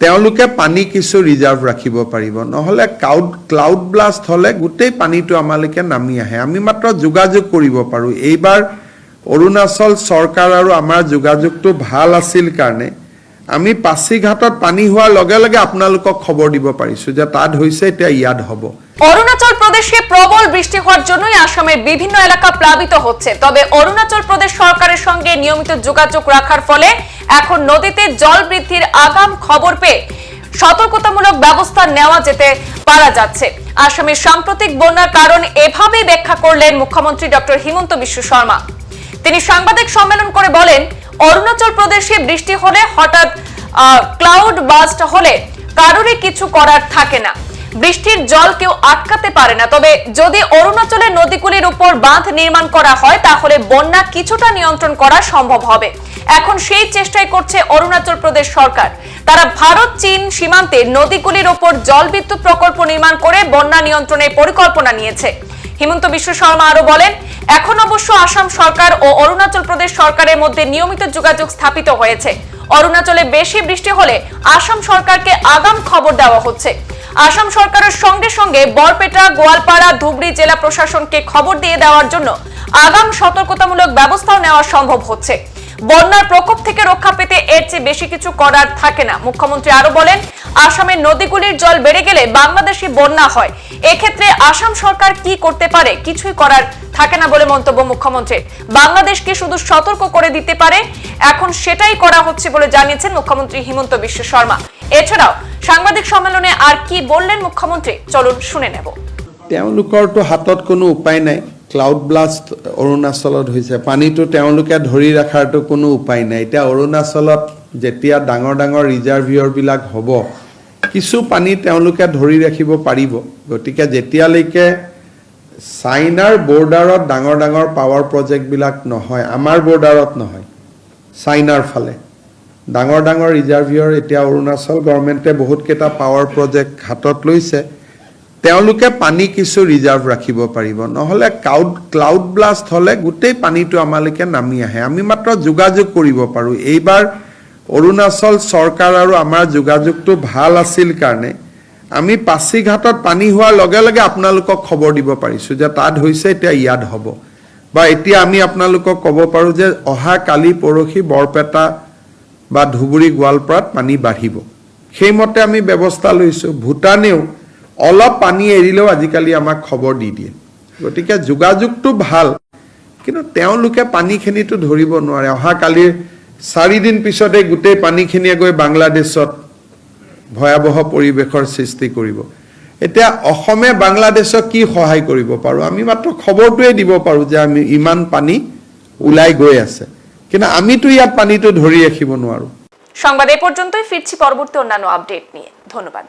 তেওঁলোকে পানী কিছু ৰিজাৰ্ভ ৰাখিব পাৰিব। নহ'লে ক্লাউড ক্লাউড ব্লাষ্ট হ'লে গোটেই পানীটো আমালৈকে নামি আহে। আমি মাত্ৰ যোগাযোগ কৰিব পাৰোঁ। এইবাৰ অৰুণাচল চৰকাৰ আৰু আমাৰ যোগাযোগটো ভালো আছিল কাৰণে আমি পাছিঘাটত পানী হোৱাৰ লগে লগে আপোনালোকক খবৰ দিব পাৰিছোঁ যে তাত হৈছে, এতিয়া ইয়াত হ'ব। অরুণাচল প্রদেশে প্রবল বৃষ্টি হওয়ার জন্যই আসামের বিভিন্ন এলাকা প্লাবিত হচ্ছে তবে অরুণাচল প্রদেশ সরকারের সঙ্গে নিয়মিত যোগাযোগ রাখার ফলে এখন নদীতে জল বৃদ্ধির আগাম খবর পেয়ে সতর্কতামূলক ব্যবস্থা নেওয়া যেতে পারা যাচ্ছে। আসামের সাম্প্রতিক বন্যার কারণ এভাবেই ব্যাখ্যা করলেন মুখ্যমন্ত্রী ডক্টর হিমন্ত বিশ্ব শর্মা। তিনি সাংবাদিক সম্মেলন করে বলেন অরুণাচল প্রদেশে বৃষ্টি হলে হঠাৎ ক্লাউড বাস্ট হলে কারোরই কিছু করার থাকে না। বৃষ্টির জল কেউ আটকাতে পারে না। তবে যদি অরুণাচলের নদীগুলির উপর বাঁধ নির্মাণ করা হয়, তাহলে বন্যা কিছুটা নিয়ন্ত্রণ করা সম্ভব হবে। এখন সেই চেষ্টাই করছে অরুণাচল প্রদেশ সরকার। তারা ভারত, চীন সীমান্তে নদীগুলির ওপর জল বিদ্যুৎ প্রকল্প নির্মাণ করে বন্যা নিয়ন্ত্রণের পরিকল্পনা নিয়েছে। হিমন্ত বিশ্ব শর্মা আরও বলেন এখন অবশ্য আসাম সরকার ও অরুণাচল প্রদেশ সরকারের মধ্যে নিয়মিত যোগাযোগ স্থাপিত হয়েছে। অরুণাচলে বেশি বৃষ্টি হলে আসাম সরকারকে আগাম খবর দেওয়া হচ্ছে। আসাম সরকারের সঙ্গে সঙ্গে বরপেটা, গোয়ালপাড়া, ধুবড়ি জেলা প্রশাসনকে খবর দিয়ে দেওয়ার জন্য আগাম সতর্কতামূলক ব্যবস্থাও নেওয়া সম্ভব হচ্ছে। বন্যার প্রকোপ থেকে রক্ষা পেতে এর চেয়ে বেশি কিছু করার থাকে না। মুখ্যমন্ত্রী আরও বলেন, আসামের নদীগুলির জল বেড়ে গেলে বাংলাদেশে বন্যা হয়। এক্ষেত্রে আসাম সরকার কি করতে পারে কিছুই করার থাকে না বলে মন্তব্য মুখ্যমন্ত্রীর। বাংলাদেশকে শুধু সতর্ক করে দিতে পারে, এখন সেটাই করা হচ্ছে বলে জানিয়েছেন মুখ্যমন্ত্রী হিমন্ত বিশ্ব শর্মা। এছাড়াও সাংবাদিক সম্মেলনে আর কি বললেন মুখ্যমন্ত্রী? চলুন শুনে নেব। তেওঁলোকৰতো হাতত কোনো উপায় নাই। ক্লাউড ব্লাষ্ট অৰুণাচলত হৈছে। পানীটো তেওঁলোকে ধৰি ৰখাৰতো কোনো উপায় নাই। এতিয়া অৰুণাচলত যেতিয়া ডাঙৰ ডাঙৰ ৰিজাৰ্ভিয়ৰবিলাক হ'ব কিছু পানী তেওঁলোকে ধৰি ৰাখিব পাৰিব। গতিকে যেতিয়ালৈকে চাইনাৰ বৰ্ডাৰত ডাঙৰ ডাঙৰ পাৱাৰ প্ৰজেক্টবিলাক নহয় আমাৰ বৰ্ডাৰত নহয় চাইনাৰ ফালে। ডাঙৰ ডাঙৰ ৰিজাৰ্ভিয়ৰ এতিয়া অৰুণাচল গভৰ্ণমেণ্টে বহুতকেইটা পাৱাৰ প্ৰজেক্ট হাতত লৈছে। তেওঁলোকে পানী কিছু ৰিজাৰ্ভ ৰাখিব পাৰিব। নহ'লে ক্লাউড ক্লাউড ব্লাষ্ট হ'লে গোটেই পানীটো আমালৈকে নামি আহে। আমি মাত্ৰ যোগাযোগ কৰিব পাৰোঁ। এইবাৰ অৰুণাচল চৰকাৰ আৰু আমাৰ যোগাযোগটো ভালো আছিল কাৰণে আমি পাছিঘাটত পানী হোৱাৰ লগে লগে আপোনালোকক খবৰ দিব পাৰিছোঁ যে তাত হৈছে, এতিয়া ইয়াত হ'ব। বা এতিয়া আমি আপোনালোকক ক'ব পাৰোঁ যে অহা কালি পৰহি বৰপেটা বা ধুবুৰী গোৱালপাৰাত পানী বাঢ়িব। সেইমতে আমি ব্যৱস্থা লৈছোঁ। ভূটানেও অলপ পানী এৰিলেও আজিকালি আমাক খবৰ দি দিয়ে। গতিকে যোগাযোগটো ভালো, কিন্তু তেওঁলোকে পানীখিনিতো ধৰিব নোৱাৰে। অহা কালিৰ চাৰিদিন পিছতে গোটেই পানীখিনিয়ে গৈ বাংলাদেশত ভয়াৱহ পৰিৱেশৰ সৃষ্টি কৰিব। এতিয়া অসমে বাংলাদেশক কি সহায় কৰিব পাৰোঁ? আমি মাত্ৰ খবৰটোৱে দিব পাৰোঁ যে আমি ইমান পানী ওলাই গৈ আছে। কিন্তু আমিতো ইয়াত পানীটো ধৰি ৰাখিব নোৱাৰোঁ। সংবাদ এ পর্যন্তই ফিরছি পরবর্তী অন্যান্য আপডেট নিয়ে। ধন্যবাদ।